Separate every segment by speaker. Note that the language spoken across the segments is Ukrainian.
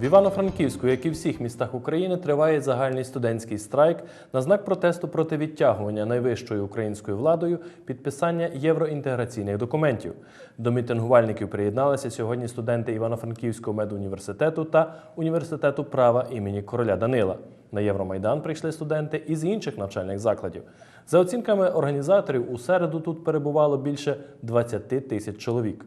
Speaker 1: В Івано-Франківську, як і всіх містах України, триває загальний студентський страйк на знак протесту проти відтягування найвищою українською владою підписання євроінтеграційних документів. До мітингувальників приєдналися сьогодні студенти Івано-Франківського медуніверситету та університету права імені короля Данила. На Євромайдан прийшли студенти із інших навчальних закладів. За оцінками організаторів, у середу тут перебувало більше 20 тисяч чоловік.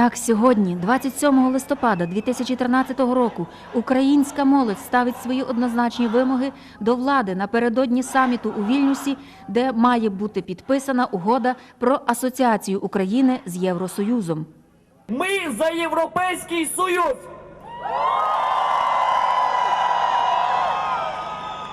Speaker 2: Так, сьогодні, 27 листопада 2013 року, українська молодь ставить свої однозначні вимоги до влади напередодні саміту у Вільнюсі, де має бути підписана угода про асоціацію України з Євросоюзом.
Speaker 3: Ми за Європейський Союз.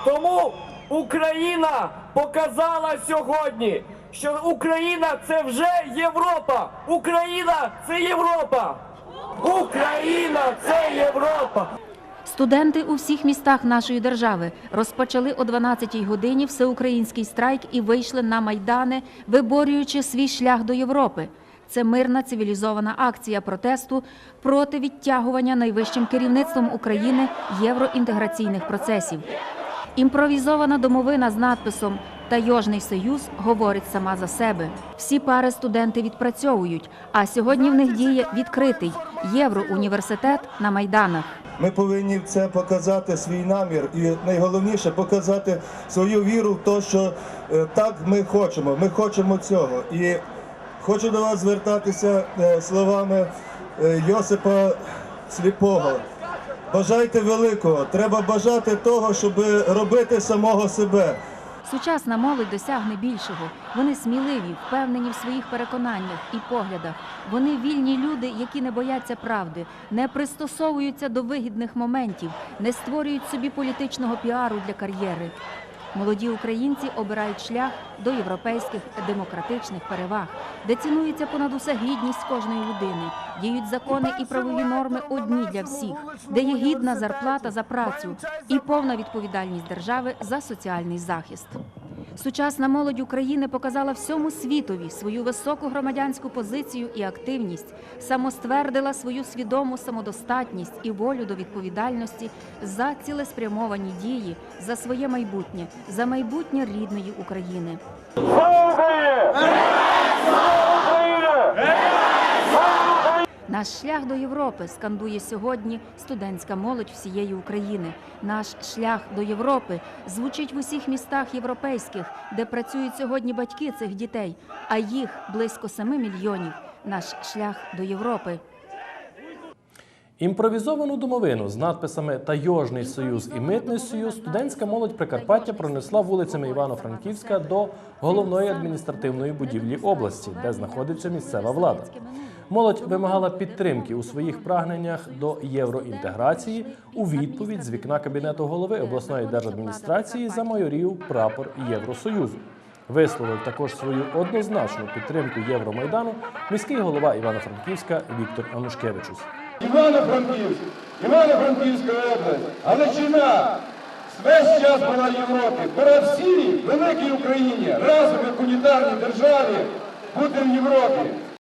Speaker 3: Тому Україна показала сьогодні, що Україна це вже Європа. Україна це Європа. Україна це Європа.
Speaker 2: Студенти у всіх містах нашої держави розпочали о 12-й годині всеукраїнський страйк і вийшли на майдани, виборюючи свій шлях до Європи. Це мирна цивілізована акція протесту проти відтягування найвищим керівництвом України євроінтеграційних процесів. Імпровізована домовина з надписом Тайожний союз говорить сама за себе. Всі пари студенти відпрацьовують, а сьогодні в них діє відкритий євроуніверситет на майданах.
Speaker 4: Ми повинні це показати свій намір, і найголовніше показати свою віру в те, що е, так ми хочемо. Ми хочемо цього. І хочу до вас звертатися е, словами е, Йосипа Сліпого. Бажайте великого, треба бажати того, щоб робити самого себе.
Speaker 2: Сучасна молодь досягне більшого. Вони сміливі, впевнені в своїх переконаннях і поглядах. Вони вільні люди, які не бояться правди, не пристосовуються до вигідних моментів, не створюють собі політичного піару для кар'єри. Молоді українці обирають шлях до європейських демократичних переваг, де цінується понад усе гідність кожної людини, діють закони і правові норми одні для всіх, де є гідна зарплата за працю і повна відповідальність держави за соціальний захист. Сучасна молодь України показала всьому світові свою високу громадянську позицію і активність, самоствердила свою свідому самодостатність і волю до відповідальності за цілеспрямовані дії, за своє майбутнє, за майбутнє рідної України. Наш шлях до Європи скандує сьогодні студентська молодь всієї України. Наш шлях до Європи звучить в усіх містах європейських, де працюють сьогодні батьки цих дітей, а їх близько 7 мільйонів. Наш шлях до Європи.
Speaker 1: Імпровізовану домовину з надписами Тайожний союз і Митний союз студентська молодь Прикарпаття пронесла вулицями Івано-Франківська до головної адміністративної будівлі області, де знаходиться місцева влада. Молодь вимагала підтримки у своїх прагненнях до євроінтеграції у відповідь з вікна кабінету голови обласної держадміністрації замайорів прапор Євросоюзу. Висловив також свою однозначну підтримку Євромайдану міський голова Івано-Франківська Віктор Анушкевичус.
Speaker 5: Івано-Франківськ, Івано-Франківська область, Галичина весь час була Європі. Пора всій великій Україні разом як унітарній державі бути в Європі.